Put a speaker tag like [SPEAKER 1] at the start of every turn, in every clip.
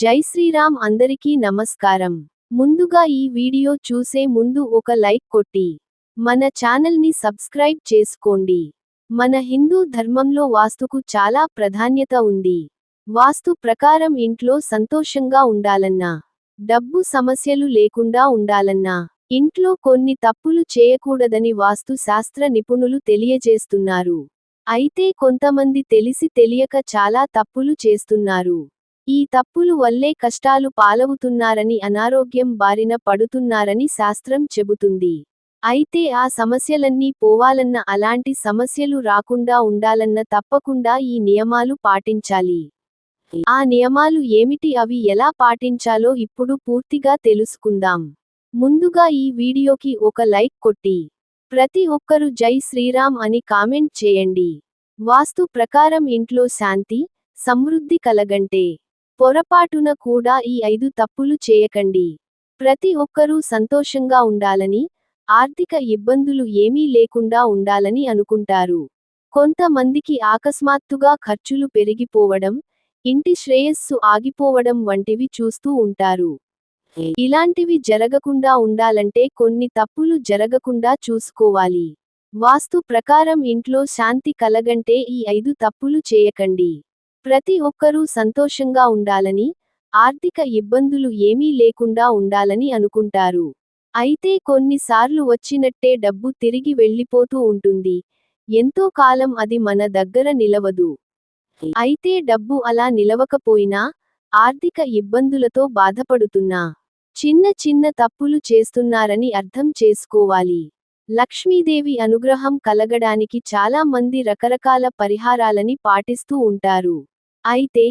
[SPEAKER 1] జై శ్రీరామ్ అందరికీ నమస్కారం. ముందుగా ఈ వీడియో చూసే ముందు ఒక లైక్ కొట్టి మన ఛానల్ని సబ్స్క్రైబ్ చేసుకోండి. మన హిందూ ధర్మంలో వాస్తుకు చాలా ప్రాధాన్యత ఉంది. వాస్తు ప్రకారం ఇంట్లో సంతోషంగా ఉండాలన్నా డబ్బు సమస్యలు లేకుండా ఉండాలన్నా ఇంట్లో కొన్ని తప్పులు చేయకూడదని వాస్తు శాస్త్ర నిపుణులు తెలియజేస్తున్నారు. అయితే కొంతమంది తెలిసి తెలియక చాలా తప్పులు చేస్తున్నారు. ఈ తప్పులు వల్లే కష్టాలు పాలవుతున్నారని అనారోగ్యం బారిన పడుతున్నారని శాస్త్రం చెబుతుంది. అయితే ఆ సమస్యలన్నీ పోవాలన్న అలాంటి సమస్యలు రాకుండా ఉండాలన్న తప్పకుండా ఈ నియమాలు పాటించాలి. ఆ నియమాలు ఏమిటి అవి ఎలా పాటించాలో ఇప్పుడు పూర్తిగా తెలుసుకుందాం. ముందుగా ఈ వీడియోకి ఒక లైక్ కొట్టి ప్రతి ఒక్కరూ జై శ్రీరామ్ అని కామెంట్ చేయండి. వాస్తు ప్రకారం ఇంట్లో శాంతి సమృద్ధి కలగంటే పొరపాటున కూడా ఈ ఐదు తప్పులు చేయకండి. ప్రతి ఒక్కరూ సంతోషంగా ఉండాలని ఆర్థిక ఇబ్బందులు ఏమీ లేకుండా ఉండాలని అనుకుంటారు. కొంతమందికి ఆకస్మాత్తుగా ఖర్చులు పెరిగిపోవడం ఇంటి శ్రేయస్సు ఆగిపోవడం వంటివి చూస్తూ ఉంటారు. ఇలాంటివి జరగకుండా ఉండాలంటే కొన్ని తప్పులు జరగకుండా చూసుకోవాలి. వాస్తు ప్రకారం ఇంట్లో శాంతి కలగంటే ఈ ఐదు తప్పులు చేయకండి. ప్రతి ఒక్కరూ సంతోషంగా ఉండాలని ఆర్థిక ఇబ్బందులు ఏమీ లేకుండా ఉండాలని అనుకుంటారు. అయితే కొన్నిసార్లు వచ్చినట్టే డబ్బు తిరిగి వెళ్ళిపోతూ ఉంటుంది. ఎంతో కాలం అది మన దగ్గర నిలవదు. అయితే డబ్బు అలా నిలవకపోయినా ఆర్థిక ఇబ్బందులతో బాధపడుతున్నా చిన్న చిన్న తప్పులు చేస్తున్నారని అర్థం చేసుకోవాలి. లక్ష్మీదేవి అనుగ్రహం కలగడానికి చాలా మంది రకరకాల పరిహారాలని పాటిస్తూ ఉంటారు. అయితే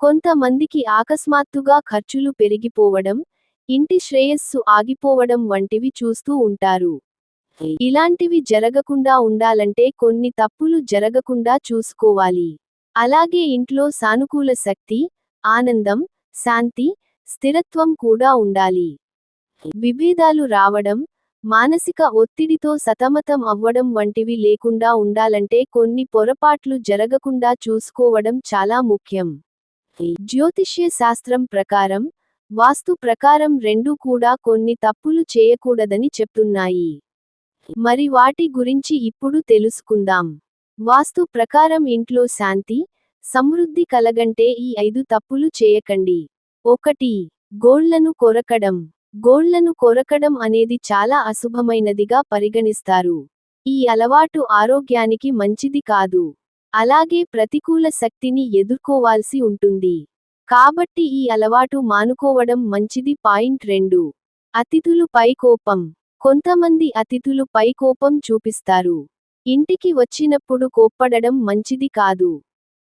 [SPEAKER 1] కొంతమందికి ఆకస్మాత్తుగా ఖర్చులు పెరిగిపోవడం ఇంటి శ్రేయస్సు ఆగిపోవడం వంటివి చూస్తూ ఉంటారు. ఇలాంటివి జరగకుండా ఉండాలంటే కొన్ని తప్పులు జరగకుండా చూసుకోవాలి. అలాగే ఇంట్లో సానుకూల శక్తి ఆనందం శాంతి స్థిరత్వం కూడా ఉండాలి. విభేదాలు రావడం మానసిక ఒత్తిడితో సతమతం అవ్వడం వంటివి లేకుండా ఉండాలంటే కొన్ని పొరపాట్లు జరగకుండా చూసుకోవడం చాలా ముఖ్యం. జ్యోతిష్య శాస్త్రం ప్రకారం వాస్తు ప్రకారం రెండూ కూడా కొన్ని తప్పులు చేయకూడదని చెప్తున్నాయి. మరి వాటి గురించి ఇప్పుడు తెలుసుకుందాం. వాస్తు ప్రకారం ఇంట్లో శాంతి సమృద్ధి కలగంటే ఈ ఐదు తప్పులు చేయకండి. ఒకటి గోళ్ళను కొరకడం. గోళ్ళను కొరకడం అనేది చాలా అశుభమైనదిగా పరిగణిస్తారు. ఈ అలవాటు ఆరోగ్యానికి మంచిది కాదు. అలాగే ప్రతికూల శక్తిని ఎదుర్కోవాల్సి ఉంటుంది. కాబట్టి ఈ అలవాటు మానుకోవడం మంచిది. పాయింట్ రెండు. అతిథులుపై కోపం కొంతమంది అతిథులుపై కోపం చూపిస్తారు. ఇంటికి వచ్చినప్పుడు కోప్పడడం మంచిది కాదు.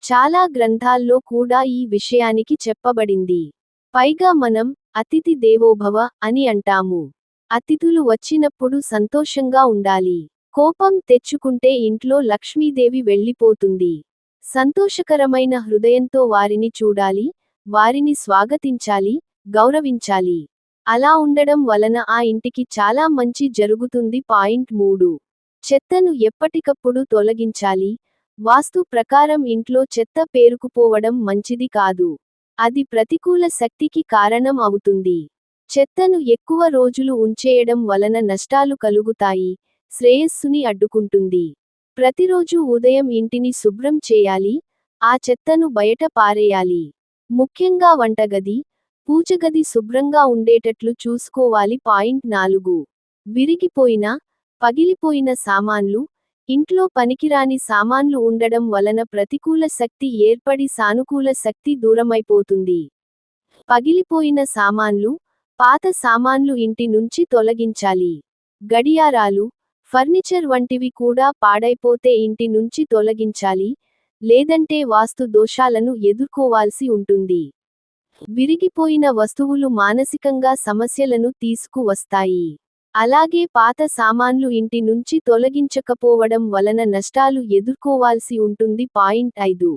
[SPEAKER 1] చాలా గ్రంథాల్లో కూడా ఈ విషయానికి చెప్పబడింది. పైగా మనం అతిథి దేవోభవ అని అంటాము. అతిథులు వచ్చినప్పుడు సంతోషంగా ఉండాలి. కోపం తెచ్చుకుంటే ఇంట్లో లక్ష్మీదేవి వెళ్ళిపోతుంది. సంతోషకరమైన హృదయంతో వారిని చూడాలి వారిని స్వాగతించాలి గౌరవించాలి. అలా ఉండడం వలన ఆ ఇంటికి చాలా మంచి జరుగుతుంది పాయింట్ మూడు. చెత్తను ఎప్పటికప్పుడు తొలగించాలి. వాస్తు ప్రకారం ఇంట్లో చెత్త పేరుకుపోవడం మంచిది కాదు. అది ప్రతికూల శక్తికి కారణం అవుతుంది. చెత్తను ఎక్కువ రోజులు ఉంచేయడం వలన నష్టాలు కలుగుతాయి శ్రేయస్సుని అడ్డుకుంటుంది. ప్రతిరోజు ఉదయం ఇంటిని శుభ్రం చేయాలి ఆ చెత్తను బయట పారేయాలి. ముఖ్యంగా వంటగది పూజగది శుభ్రంగా ఉండేటట్లు చూసుకోవాలి. పాయింట్ నాలుగు. విరిగిపోయిన పగిలిపోయిన సామాన్లు ఇంట్లో పనికిరాని సామాన్లు ఉండడం వలన ప్రతికూల శక్తి ఏర్పడి సానుకూల శక్తి దూరమైపోతుంది. పగిలిపోయిన సామాన్లు పాత సామాన్లు ఇంటి నుంచి తొలగించాలి. గడియారాలు ఫర్నిచర్ వంటివి కూడా పాడైపోతే ఇంటి నుంచి తొలగించాలి లేదంటే వాస్తు దోషాలను ఎదుర్కోవాల్సి ఉంటుంది. విరిగిపోయిన వస్తువులు మానసికంగా సమస్యలను తీసుకువస్తాయి. అలాగే పాత సామాన్లు ఇంటి నుంచి తొలగించకపోవడం వలన నష్టాలు ఎదుర్కోవాల్సి ఉంటుంది. పాయింట్ ఐదు.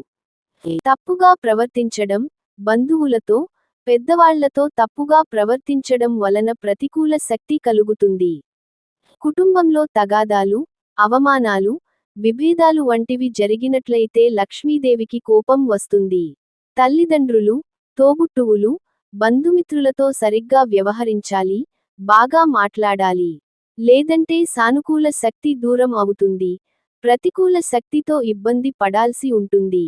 [SPEAKER 1] తప్పుగా ప్రవర్తించడం బంధువులతో పెద్దవాళ్ళతో తప్పుగా ప్రవర్తించడం వలన ప్రతికూల శక్తి కలుగుతుంది. కుటుంబంలో తగాదాలు అవమానాలు విభేదాలు వంటివి జరిగినట్లయితే లక్ష్మీదేవికి కోపం వస్తుంది. తల్లిదండ్రులు తోబుట్టువులు బంధుమిత్రులతో సరిగ్గా వ్యవహరించాలి బాగా మాట్లాడాలి. లేదంటే సానుకూల శక్తి దూరం అవుతుంది. ప్రతికూల శక్తితో ఇబ్బంది పడాల్సి ఉంటుంది.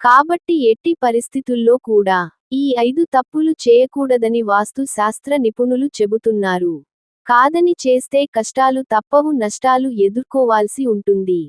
[SPEAKER 1] కాబట్టి ఎట్టి పరిస్థితుల్లో కూడా ఈ ఐదు తప్పులు చేయకూడదని వాస్తు శాస్త్ర నిపుణులు చెబుతున్నారు. కాదని చేస్తే కష్టాలు తప్పవు నష్టాలు ఎదుర్కోవాల్సి ఉంటుంది.